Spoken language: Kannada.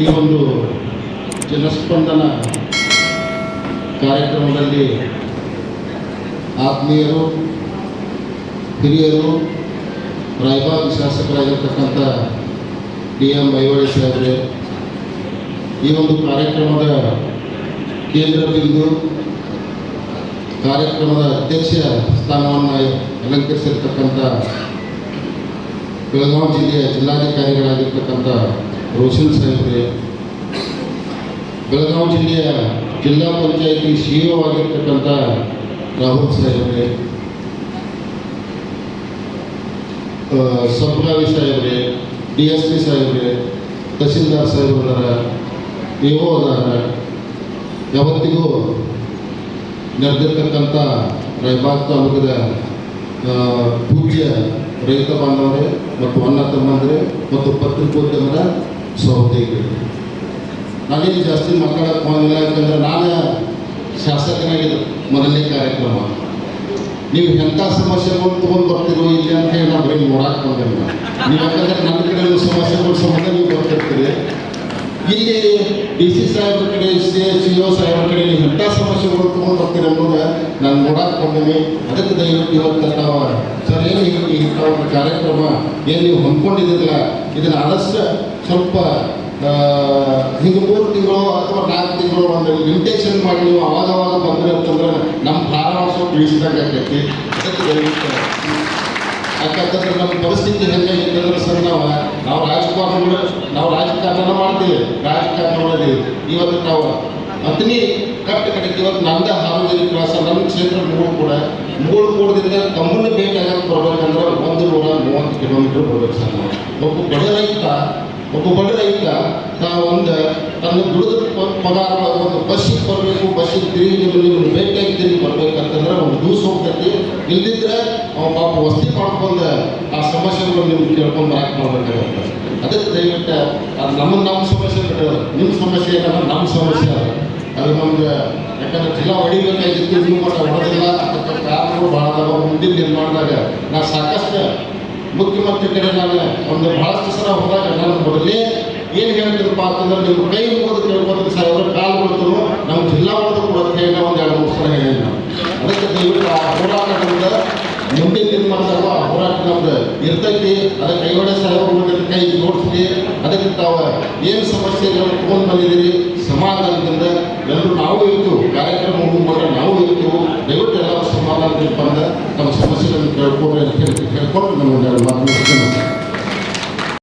ಈ ಒಂದು ಜನಸ್ಪಂದನ ಕಾರ್ಯಕ್ರಮದಲ್ಲಿ ಆತ್ಮೀಯರು, ಹಿರಿಯರು ರಾಯಬಾಗ್ ಶಾಸಕರಾಗಿರ್ತಕ್ಕಂಥ ಡಿ ಎಂ ಐವಳಿ ಸಾಹೇಬ್ರೆ, ಈ ಒಂದು ಕಾರ್ಯಕ್ರಮದ ಕೇಂದ್ರ ಬಿಂದು ಕಾರ್ಯಕ್ರಮದ ಅಧ್ಯಕ್ಷ ಸ್ಥಾನವನ್ನು ಅಲಂಕರಿಸಿರ್ತಕ್ಕಂಥ ಬೆಳಗಾವಿ ಜಿಲ್ಲೆಯ ಜಿಲ್ಲಾಧಿಕಾರಿಗಳಾಗಿರ್ತಕ್ಕಂಥ ರೋಷನ್ ಸಾಹೇಬ್ರೆ, ಬೆಳಗಾವಿ ಜಿಲ್ಲೆಯ ಜಿಲ್ಲಾ ಪಂಚಾಯತಿ ಸಿ ಒ ಆಗಿರ್ತಕ್ಕಂಥ ರಾಹುಲ್ ಸಾಹೇಬ್ರೆ ಸಂಭಾವಿ ಸಾಹೇಬ್ರೆ, ಡಿ ಎಸ್ ಪಿ ಸಾಹೇಬ್ರೆ, ತಹಸೀಲ್ದಾರ್ ಸಾಹೇಬ್ರು ಎ ಒ ಅದಾರ ಯಾವತ್ತಿಗೂ ನಡೆದಿರ್ತಕ್ಕಂಥ ರಾಯಬಾಗ್ ತಾಲೂಕಿನ ಪೂಜ್ಯ ರೈತ ಬಾಂಧವರೇ ಮತ್ತು ಅಣ್ಣ ತಮ್ಮಂದರೆ ಮತ್ತು ಪತ್ರಿಕೋದ್ಯಮದ ಸಹೋದ್ಯೋಗಿಗಳು ನಾನೇನು ಜಾಸ್ತಿ ಮಾತಾಡೋಕ್ಕೆ ಬಂದಿಲ್ಲ ಯಾಕಂದ್ರೆ ನಾನು ಶಾಸಕನಾಗಿದ್ದು ಮೊದಲನೇ ಕಾರ್ಯಕ್ರಮ. ನೀವು ಎಂಥ ಸಮಸ್ಯೆಗಳು ತೊಗೊಂಡು ಬರ್ತಿರೋ ಇಲ್ಲಿ ಅಂತ ಹೇಳಿ ನಾವು ಬರೀ ನೋಡಕ್ಕೆ ಬಂದಿಲ್ಲ. ನೀವು ಯಾಕಂದ್ರೆ ನನ್ನ ಕಡೆ ಸಮಸ್ಯೆಗಳು ಸಂಬಂಧ ನೀವು ಬರ್ತಿರ್ತೀರಿ. ಇಲ್ಲಿ ಡಿ ಸಿ ಸಾಹೇಬ್ರ ಕಡೆ, ಸಿ ಸಿ ಒ ಸಾಹೇಬ್ರ ಕಡೆ ನೀವು ಎಂಥ ಸಮಸ್ಯೆಗಳು ತೊಗೊಂಡು ಬರ್ತೀರಿ ಅನ್ನೋದು ನಾನು ನೋಡಕ್ಕೆ ಬಂದೀನಿ. ಅದಕ್ಕೆ ದಯವಿಟ್ಟು ಇವತ್ತು ನಾವು ಏನು ಈ ಒಂದು ಕಾರ್ಯಕ್ರಮ ಏನು ನೀವು ಹೊಂದ್ಕೊಂಡಿದ್ದೀರಲ್ಲ ಇದನ್ನು ಆದಷ್ಟು ಸ್ವಲ್ಪ ಹಿಂಗೆ ಮೂರು ತಿಂಗಳು ಅಥವಾ ನಾಲ್ಕು ತಿಂಗಳು ಒಂದು ಇಂಟೆಕ್ಷನ್ ಮಾಡಿ ನೀವು ಅವಾಗ ಅವಾಗ ಬಂದ್ರೆ ಅಂತಂದ್ರೆ ನಮ್ಮ ಪ್ರಾರಂಭ ಸ್ವಲ್ಪ ಇಳಿಸಿದಾಗ ಆಗ್ತೈತಿ. ಅದಕ್ಕೆ ದಯವಿಟ್ಟು ಯಾಕಂತಂದ್ರೆ ನಮ್ಮ ಪರಿಸ್ಥಿತಿ ಹೆಂಗಾಗಿತ್ತು ಅಂದ್ರೆ ಸರ್, ನಾವು ನಾವು ರಾಜಕಾರಣಗಳು ನಾವು ರಾಜಕಾರಣ ಮಾಡ್ತೀವಿ. ರಾಜಕಾರಣ ಮಾಡಿದೀವಿ ಇವತ್ತು ನಾವು ಅತನಿ ಕಟ್ಟ ಕಡೆಗೆ ಇವತ್ತು ನಂದ ಹಾವೇರಿ ಕ್ರಾಸ್ ನಮ್ಮ ಕ್ಷೇತ್ರ ಮೂರು ಕೂಡ. ಮೂರು ಕೂಡದಿಂದ ತಮ್ಮನ್ನು ಭೇಟಿಯಾಗಕ್ಕೆ ಬರ್ಬೇಕಂದ್ರೆ ಒಂದು ನೂರ ಮೂವತ್ತು ಕಿಲೋಮೀಟರ್ ಬರ್ಬೇಕು ಸರ್ ಒಬ್ಬ ಬಡ ರೈತ, ಒಬ್ಬ ಬಡ ರೈತ ನಾವು ಒಂದು ತನ್ನ ದುಡಿದ ಪಗಾರ ಒಂದು ಬಸ್ಸಿಗೆ ಬರಬೇಕು, ಬಸ್ಸಿಗೆ ತಿರುಗಿ ನಿಮ್ಗೆ ಬೇಕಾಗಿ ತಿರುಗಿ ಬರ್ಬೇಕಂತಂದ್ರೆ ಒಂದು ದೂಸ ಹೋಗ್ತೈತಿ. ಇಲ್ದಿದ್ರೆ ಅವ ಪಾಪ ವಸ್ತಿ ಮಾಡ್ಕೊಂಡು ಆ ಸಮಸ್ಯೆಗಳು ನಿಮ್ಗೆ ಕೇಳ್ಕೊಂಡು ಬರಕ್ಕೆ ಮಾಡ್ಬೇಕಾಗತ್ತೆ. ಅದಕ್ಕೆ ದಯವಿಟ್ಟು ಅದು ನಮ್ಮ ನಮ್ಮ ಸಮಸ್ಯೆ ಬಿಟ್ಟರೆ ನಿಮ್ಮ ಸಮಸ್ಯೆ ಏನಂದ್ರೆ ನಮ್ಮ ಸಮಸ್ಯೆ ಅದ. ಅದು ನಮ್ಗೆ ಯಾಕಂದ್ರೆ ಜಿಲ್ಲಾ ಹೊಡಿಬೇಕಾಗಿತ್ತು ಇದು ಮಟ್ಟ ಹೊಡೆದಿಲ್ಲ ಅದಕ್ಕೆ ಕಾರಣಗಳು ಭಾಳ ಅದಾವ. ಮುಂದಿನ ನಿರ್ಮಾಣದಾಗ ನಾ ಸಾಕಷ್ಟು ಮುಖ್ಯಮಂತ್ರಿ ಕಡೆ ನಾನು ಒಂದು ಭಾಳಷ್ಟು ಸಲ ಹೋದಾಗ ನಾನು ಮೊದಲೇ ಏನು ಹೇಳ್ತಿರಪ್ಪ ಅಂತಂದ್ರೆ ನೀವು ಕೈ ಮುಗಿದು ಕೇಳ್ಬೋದು ಸಾವಿರ ಕಾಲು ಬೀಳ್ತರು ನಮ್ಮ ಜಿಲ್ಲಾ ಒಳಗೆ ಕೂಡ ಕೈನ ಒಂದು ಎರಡು ಮೂರು ಸಲ ಹೇಳಿ ನಾವು ಅದಕ್ಕೆ ದಯವಿಟ್ಟು ಆ ಹೋರಾಟದಿಂದ ಮುಂದಿನ ನಿರ್ಮಾಣದಾಗ ಆ ಹೋರಾಟ ನಮ್ದು ಇರ್ತೈತಿ. ಅದಕ್ಕೆ ಐವಡೆ ಸಾವಿರ ಕೈ ನೋಡ್ತೀವಿ ಅದಕ್ಕೆ ತಾವು ಏನು ಸಮಸ್ಯೆಗಳನ್ನು ತೊಗೊಂಡು ಬಂದಿದ್ದೀರಿ ನಮ್ಮ ಸಮಸ್ಯೆಗಳನ್ನು ಕೇಳ್ಕೊಂಡು ಅದಕ್ಕೆ ಕೇಳ್ಕೊಂಡು ನಮ್ಮ ಮಾತನಾಡ್ತೇನೆ